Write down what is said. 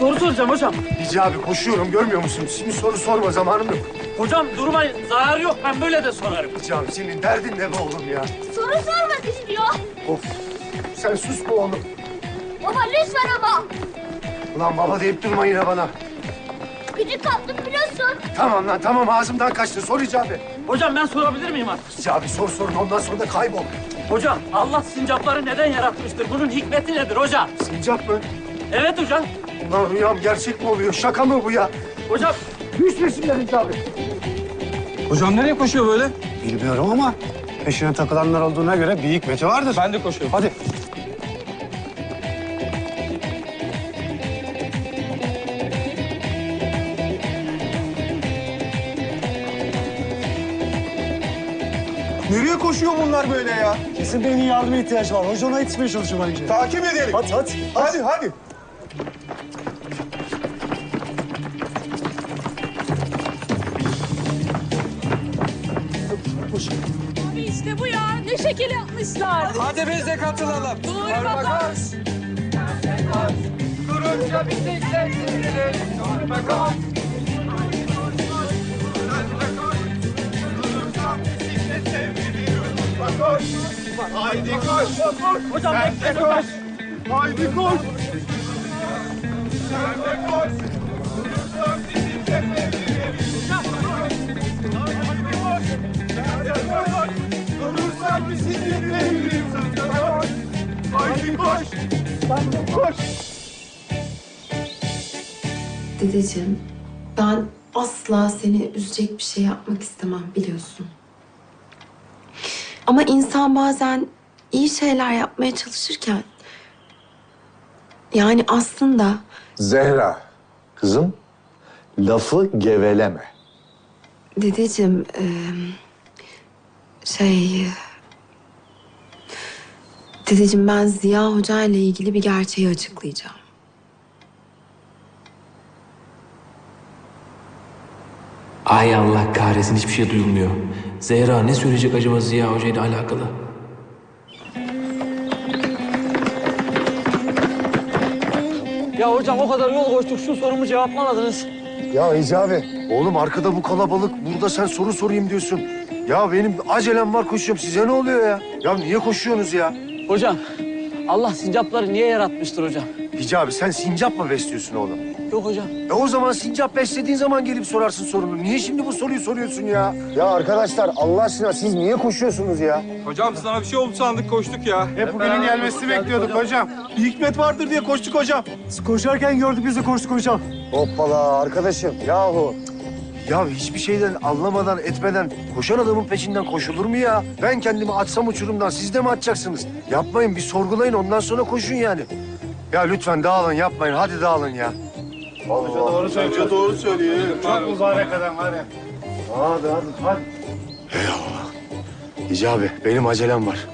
soru soracağım hocam. Hicabi koşuyorum görmüyor musun? Şimdi soru sorma zamanım yok. Hocam durmayın. Zarar yok. Ben böyle de sorarım. Hicabi senin derdin ne be oğlum ya? Soru sormak istiyor. Of. Sen sus be oğlum. Baba lütfen ama. Ulan baba deyip durma yine bana. Gıcık kaptım biliyorsun. Tamam lan tamam ağzımdan kaçtı. Sor Hicabi. Hocam ben sorabilir miyim artık? Hicabi sor sorun ondan sonra da kaybol. Hocam Allah sincapları neden yaratmıştır? Bunun hikmeti nedir hocam? Sincap mı? Evet hocam. Ulan rüyam gerçek mi oluyor? Şaka mı bu ya? Hocam Düş peşimden Hicabi. Hocam nereye koşuyor böyle? Bilmiyorum ama peşine takılanlar olduğuna göre bir hikmeti vardır. Ben de koşuyorum. Hadi. Nereye koşuyor bunlar böyle ya? Kesin beynin yardıma ihtiyaç var. Hoca ona yetişmeye çalışıyor bence. Takip edelim. Hadi hadi. Hadi hadi. Abi işte bu ya. Ne şekil yapmışlar. Hadi biz de katılalım. Doğru Parmak bakar. az. Durunca bir tek sen sevilir. Parmak az. Haydi koş. hocam bekle. koş. Haydi koş. Sen de koş. Haydi koş. Sen de koş. Dedeciğim, ben asla seni üzecek bir şey yapmak istemem biliyorsun. Ama insan bazen iyi şeyler yapmaya çalışırken... Yani aslında Zehra, kızım lafı geveleme. dedeciğim... şey... Dedeciğim ben Ziya Hoca ile ilgili bir gerçeği açıklayacağım. Ay Allah kahretsin hiçbir şey duyulmuyor. Zehra ne söyleyecek acaba Ziya Hoca ile alakalı? Ya hocam o kadar yol koştuk şu sorumu cevaplamadınız. Ya Hicabi. Oğlum arkada bu kalabalık. Burada sen soru sorayım diyorsun. Ya benim acelem var koşuyorum. Size ne oluyor ya? Ya niye koşuyorsunuz ya? Hocam Allah sincapları niye yaratmıştır hocam? Hicabi sen sincap mı besliyorsun oğlum? Yok hocam. E o zaman sincap beslediğin zaman gelip sorarsın sorunu. Niye şimdi bu soruyu soruyorsun ya? Ya arkadaşlar Allah aşkına siz niye koşuyorsunuz ya? Hocam sana bir şey oldu sandık koştuk ya. Hep bugünün gelmesini bekliyorduk hocam. Bir hikmet vardır diye koştuk hocam. Siz koşarken gördük biz de koştuk hocam. Hoppala arkadaşım yahu. Ya hiçbir şeyden anlamadan etmeden koşan adamın peşinden koşulur mu ya? Ben kendimi atsam uçurumdan siz de mi atacaksınız? Yapmayın bir sorgulayın ondan sonra koşun yani. Ya lütfen dağılın yapmayın hadi dağılın ya. Hoca doğru söylüyor. doğru söylüyor. Çok mübarek adam var ya. Hadi hadi hadi. Eyvallah. Hicabi benim acelem var.